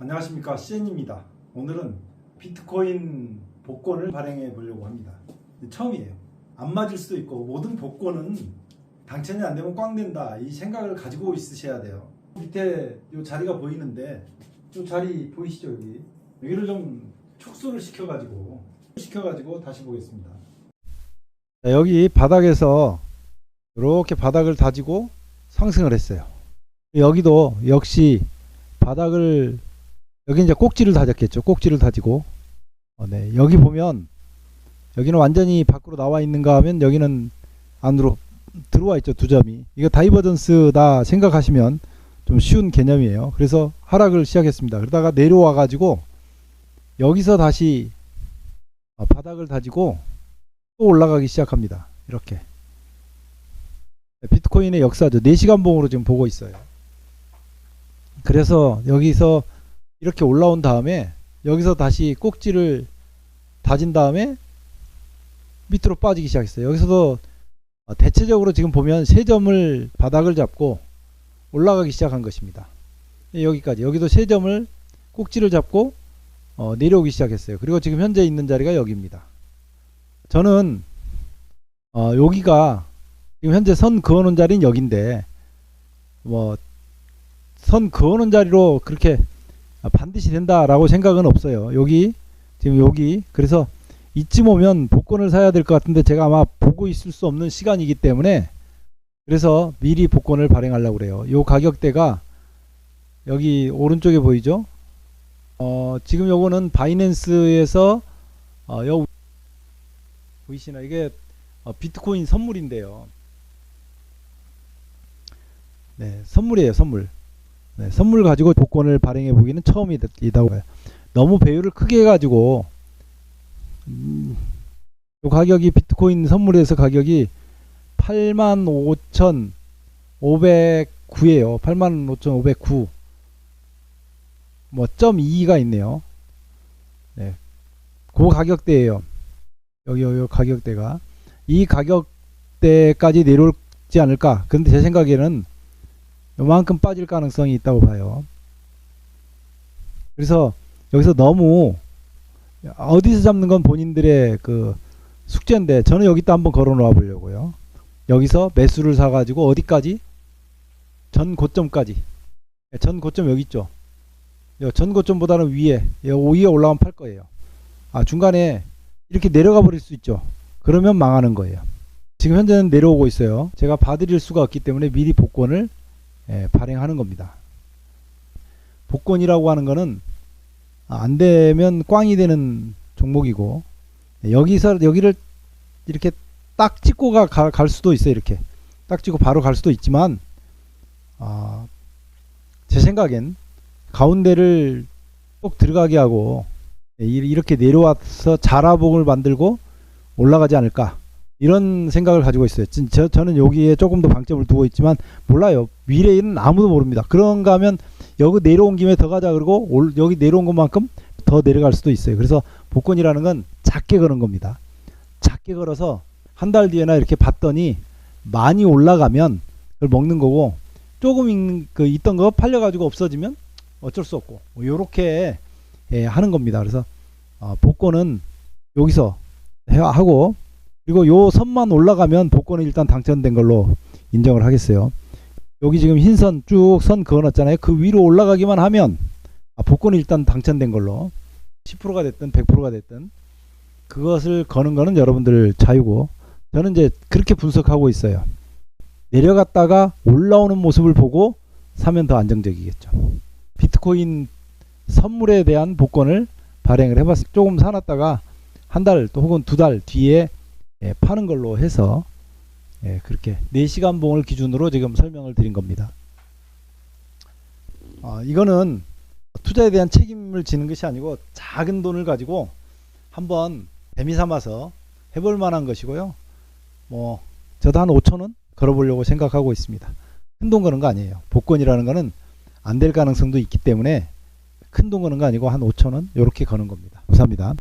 안녕하십니까 CN입니다. 오늘은 비트코인 복권을 발행해 보려고 합니다. 처음이에요. 안 맞을 수도 있고 모든 복권은 당첨이 안 되면 꽝 된다 이 생각을 가지고 있으셔야 돼요. 밑에 이 자리가 보이는데 이 자리 보이시죠 여기 여기를 좀 축소를 시켜 가지고 시켜 가지고 다시 보겠습니다. 자, 여기 바닥에서 이렇게 바닥을 다지고 상승을 했어요. 여기도 역시 바닥을 여기 이제 꼭지를 다졌겠죠. 꼭지를 다지고 어, 네. 여기 보면 여기는 완전히 밖으로 나와 있는가 하면 여기는 안으로 들어와 있죠. 두 점이. 이거 다이버전스다 생각하시면 좀 쉬운 개념이에요. 그래서 하락을 시작했습니다. 그러다가 내려와 가지고 여기서 다시 어, 바닥을 다지고 또 올라가기 시작합니다. 이렇게. 비트코인의 역사죠. 4시간 봉으로 지금 보고 있어요. 그래서 여기서 이렇게 올라온 다음에 여기서 다시 꼭지를 다진 다음에 밑으로 빠지기 시작했어요. 여기서도 어, 대체적으로 지금 보면 세 점을 바닥을 잡고 올라가기 시작한 것입니다. 여기까지 여기도 세 점을 꼭지를 잡고 어, 내려오기 시작했어요. 그리고 지금 현재 있는 자리가 여기입니다. 저는 어, 여기가 지금 현재 선 그어놓은 자리는 여긴데 뭐 선 그어놓은 자리로 그렇게 반드시 된다라고 생각은 없어요. 여기 지금 여기 그래서 이쯤 오면 복권을 사야 될 것 같은데 제가 아마 보고 있을 수 없는 시간이기 때문에 그래서 미리 복권을 발행하려고 그래요. 요 가격대가 여기 오른쪽에 보이죠? 어, 지금 요거는 바이낸스에서 어, 요 보이시나 이게 어, 비트코인 선물인데요. 네, 선물이에요, 선물. 네, 선물 가지고 복권을 발행해 보기는 처음이다고 봐요. 너무 배율을 크게 해가지고 음, 요 가격이 비트코인 선물에서 가격이 85,509예요. 85,509. 뭐, 점 2가 있네요. 네. 그 가격대예요. 여기, 여기 가격대가. 이 가격대까지 내려올지 않을까. 근데 제 생각에는 요만큼 빠질 가능성이 있다고 봐요. 그래서 여기서 너무 어디서 잡는 건 본인들의 그 숙제인데 저는 여기다 한번 걸어 놓아 보려고요. 여기서 매수를 사 가지고 어디까지? 전 고점까지. 네, 전 고점 여기 있죠. 요전 고점보다는 위에 요 위에 올라가면 팔 거예요. 아 중간에 이렇게 내려가 버릴 수 있죠. 그러면 망하는 거예요. 지금 현재는 내려오고 있어요. 제가 봐드릴 수가 없기 때문에 미리 복권을 예, 발행하는 겁니다. 복권이라고 하는 거는 아, 안 되면 꽝이 되는 종목이고 예, 여기서 여기를 이렇게 딱 찍고 가, 가- 갈 수도 있어요. 이렇게 딱 찍고 바로 갈 수도 있지만 아, 제 생각엔 가운데를 꼭 들어가게 하고 예, 이- 이렇게 내려와서 자라봉을 만들고 올라가지 않을까 이런 생각을 가지고 있어요. 진- 저, 저는 여기에 조금 더 방점을 두고 있지만 몰라요. 미래에는 아무도 모릅니다. 그런가 하면 여기 내려온 김에 더 가자 그러고 올, 여기 내려온 것만큼 더 내려갈 수도 있어요. 그래서 복권이라는 건 작게 거는 겁니다. 작게 걸어서 한 달 뒤에나 이렇게 봤더니 많이 올라가면 그걸 먹는 거고 조금 있, 그 있던 거 팔려가지고 없어지면 어쩔 수 없고 뭐 요렇게 예, 하는 겁니다. 그래서 어, 복권은 여기서 해- 하고 그리고 요 선만 올라가면 복권은 일단 당첨된 걸로 인정을 하겠어요. 여기 지금 흰 선 쭉 선 그어놨잖아요. 그 위로 올라가기만 하면 아, 복권이 일단 당첨된 걸로 10%가 됐든 100%가 됐든 그것을 거는 거는 여러분들 자유고 저는 이제 그렇게 분석하고 있어요. 내려갔다가 올라오는 모습을 보고 사면 더 안정적이겠죠. 비트코인 선물에 대한 복권을 발행을 해봤 조금 사놨다가 한 달 또 혹은 두 달 뒤에 예, 파는 걸로 해서 예, 그렇게 4시간 봉을 기준으로 지금 설명을 드린 겁니다. 아, 이거는 투자에 대한 책임을 지는 것이 아니고 작은 돈을 가지고 한번 재미 삼아서 해볼 만한 것이고요. 뭐 저도 한 5천 원 걸어보려고 생각하고 있습니다. 큰 돈 거는 거 아니에요. 복권이라는 거는 안 될 가능성도 있기 때문에 큰 돈 거는 거 아니고 한 5천 원 이렇게 거는 겁니다. 감사합니다.